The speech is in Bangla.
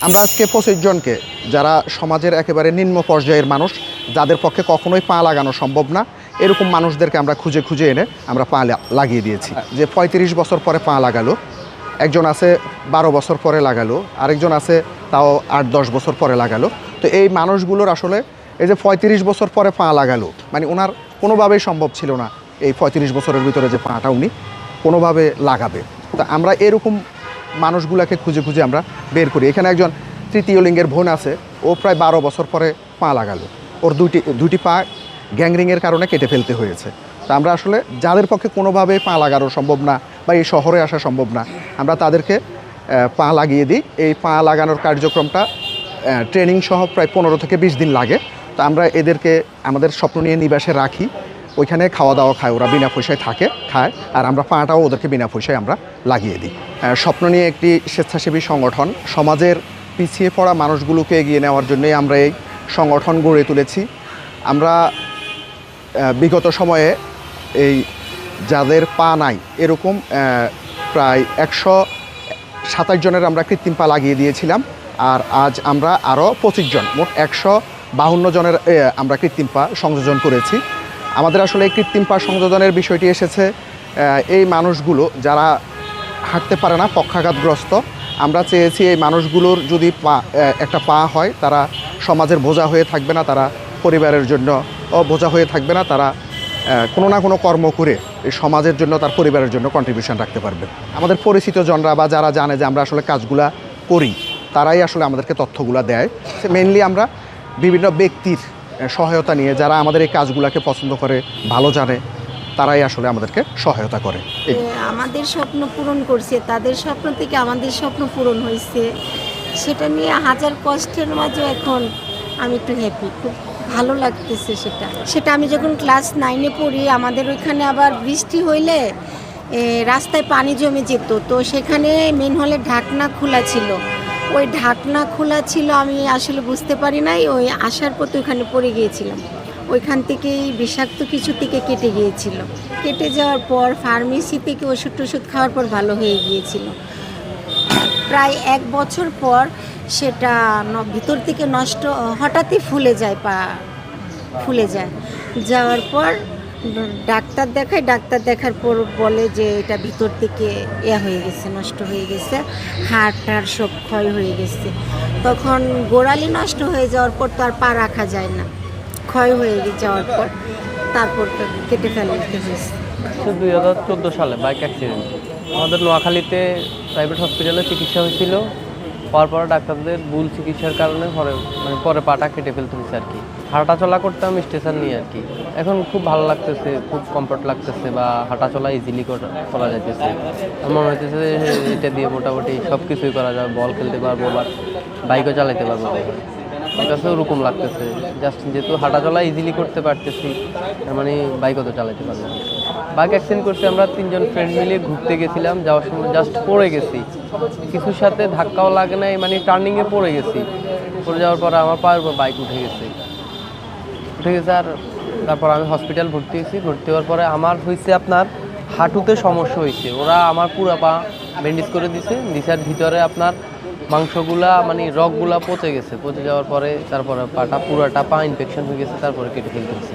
আমরা আজকে পঁচিশ জনকে, যারা সমাজের একেবারে নিম্ন পর্যায়ের মানুষ, যাদের পক্ষে কখনোই পা লাগানো সম্ভব না, এরকম মানুষদেরকে আমরা খুঁজে খুঁজে এনে আমরা পা লাগিয়ে দিয়েছি। যে পঁয়ত্রিশ বছর পরে পা লাগালো, একজন আছে বারো বছর পরে লাগালো, আরেকজন আছে তাও আট, দশ বছর পরে লাগালো। তো এই মানুষগুলোর আসলে এই যে পঁয়ত্রিশ বছর পরে পা লাগালো মানে ওনার কোনোভাবেই সম্ভব ছিল না এই পঁয়ত্রিশ বছরের ভিতরে যে পাটা উনি কোনোভাবে লাগাবে। তো আমরা এরকম মানুষগুলোকে খুঁজে খুঁজে আমরা বের করি। এখানে একজন তৃতীয় লিঙ্গের বোন আছে, ও প্রায় বারো বছর পরে পা লাগালো। ওর দুইটি দুটি পা গ্যাংরিংয়ের কারণে কেটে ফেলতে হয়েছে। তো আমরা আসলে যাদের পক্ষে কোনোভাবে পা লাগানো সম্ভব না বা এই শহরে আসা সম্ভব না, আমরা তাদেরকে পা লাগিয়ে দিই। এই পা লাগানোর কার্যক্রমটা ট্রেনিং সহ প্রায় পনেরো থেকে বিশ দিন লাগে। তো আমরা এদেরকে, আমাদের স্বপ্ন নিয়ে নিবাসে রাখি। ওইখানে খাওয়া দাওয়া খায়, ওরা বিনা পয়সায় থাকে, খায়, আর আমরা পাটাও ওদেরকে বিনা পয়সায় আমরা লাগিয়ে দিই। স্বপ্ন নিয়ে একটি স্বেচ্ছাসেবী সংগঠন, সমাজের পিছিয়ে পড়া মানুষগুলোকে এগিয়ে নেওয়ার জন্যই আমরা এই সংগঠন গড়ে তুলেছি। আমরা বিগত সময়ে এই যাদের পা নাই, এরকম প্রায় একশো সাতাশ জনের আমরা কৃত্রিম পা লাগিয়ে দিয়েছিলাম, আর আজ আমরা আরও পঁচিশ জন, মোট একশো বাহান্ন জনের আমরা কৃত্রিম পা সংযোজন করেছি। আমাদের আসলে কৃত্রিম পা সংযোজনের বিষয়টি এসেছে। এই মানুষগুলো যারা হাঁটতে পারে না, পক্ষাঘাতগ্রস্ত, আমরা চেয়েছি এই মানুষগুলোর যদি পা একটা পা হয়, তারা সমাজের বোঝা হয়ে থাকবে না, তারা পরিবারের জন্য বোঝা হয়ে থাকবে না, তারা কোনো না কোনো কর্ম করে এই সমাজের জন্য, তার পরিবারের জন্য কন্ট্রিবিউশন রাখতে পারবে। আমাদের পরিচিত জনরা বা যারা জানে যে আমরা আসলে কাজগুলা করি, তারাই আসলে আমাদেরকে তথ্যগুলো দেয়। মেনলি আমরা বিভিন্ন ব্যক্তির সহায়তা নিয়ে যারা আমাদের এই কাজগুলোকে পছন্দ করে, ভালো জানে, তারাই আসলে আমাদেরকে সহায়তা করে। আমাদের স্বপ্ন পূরণ করছে, তাদের স্বপ্ন থেকে আমাদের স্বপ্ন পূরণ হয়েছে। সেটা নিয়ে হাজার কষ্টের মাঝে এখন আমি একটু হ্যাপি খুব ভালো লাগতেছে সেটা। সেটা আমি যখন ক্লাস নাইনে পড়ি, আমাদের ওইখানে আবার বৃষ্টি হইলে রাস্তায় পানি জমে যেত। তো সেখানে মেন হলে ঢাকনা খোলা ছিল। ওই ঢাকনা খোলা ছিল, আমি আসলে বুঝতে পারি নাই। ওই আসার পথে ওইখানে পড়ে গিয়েছিলাম। ওইখান থেকেই বিষাক্ত কিছু থেকে কেটে গিয়েছিল। কেটে যাওয়ার পর ফার্মেসি থেকে ওষুধ টষুধ খাওয়ার পর ভালো হয়ে গিয়েছিল। প্রায় এক বছর পর সেটা ভিতর থেকে নষ্ট, হঠাৎই ফুলে যায় পা, ফুলে যায়। যাওয়ার পর ডাক্তার দেখায়, ডাক্তার দেখার পর বলে যে এটা ভিতর থেকে ইয়া হয়ে গেছে, নষ্ট হয়ে গেছে, হাড় টাড় সব ক্ষয় হয়ে গেছে। তখন গোড়ালি নষ্ট হয়ে যাওয়ার পর তো আর পা রাখা যায় না। ক্ষয় হয়ে যাওয়ার পর তারপর কেটে ফেলতে হয়েছে। দুই হাজার চোদ্দ সালে বাইক অ্যাক্সিডেন্ট আমাদের নোয়াখালীতে প্রাইভেট হসপিটালে চিকিৎসা হয়েছিল। হওয়ার পরে ডাক্তারদের ভুল চিকিৎসার কারণে পরে মানে পরে পাটা কেটে ফেলতে হয়েছে আর কি। হাঁটা চলা করতাম স্টেশন নিয়ে আর কি। এখন খুব ভালো লাগতেছে, খুব কমফর্ট লাগতেছে বা হাঁটা চলা ইজিলি করা যাইতেছে। মনে হইতেছে যে এটা দিয়ে মোটামুটি সব কিছুই করা যাবে বল খেলতে পারব বা বাইকও চালাতে পারব। আমার কাছে ওরকম লাগতেছে। জাস্ট যেহেতু হাঁটা চলা ইজিলি করতে পারতেছি, তার মানে বাইকও তো চালাতে পারব। বাইক অ্যাক্সিডেন্ট করতে আমরা তিনজন ফ্রেন্ড মিলে ঘুরতে গেছিলাম, যাওয়ার সময় জাস্ট পড়ে গেছি। কিছুর সাথে ধাক্কাও লাগে নাই মানে টার্নিংয়ে পড়ে গেছি। পড়ে যাওয়ার পর আমার পায়ের উপর বাইক উঠে গেছে। উঠে গেছে আর তারপর আমি হসপিটাল ভর্তি হয়েছি। ভর্তি হওয়ার পরে আমার হয়েছে আপনার হাঁটুতে সমস্যা হয়েছে। ওরা আমার পুরা পা ব্যান্ডেজ করে দিছে। দিশার ভিতরে আপনার মাংসগুলা মানে রগগুলা পচে গেছে। পচে যাওয়ার পরে তারপরে পাটা, পুরাটা পা ইনফেকশন হয়ে গেছে, তারপরে কেটে ফেলতে হয়েছে।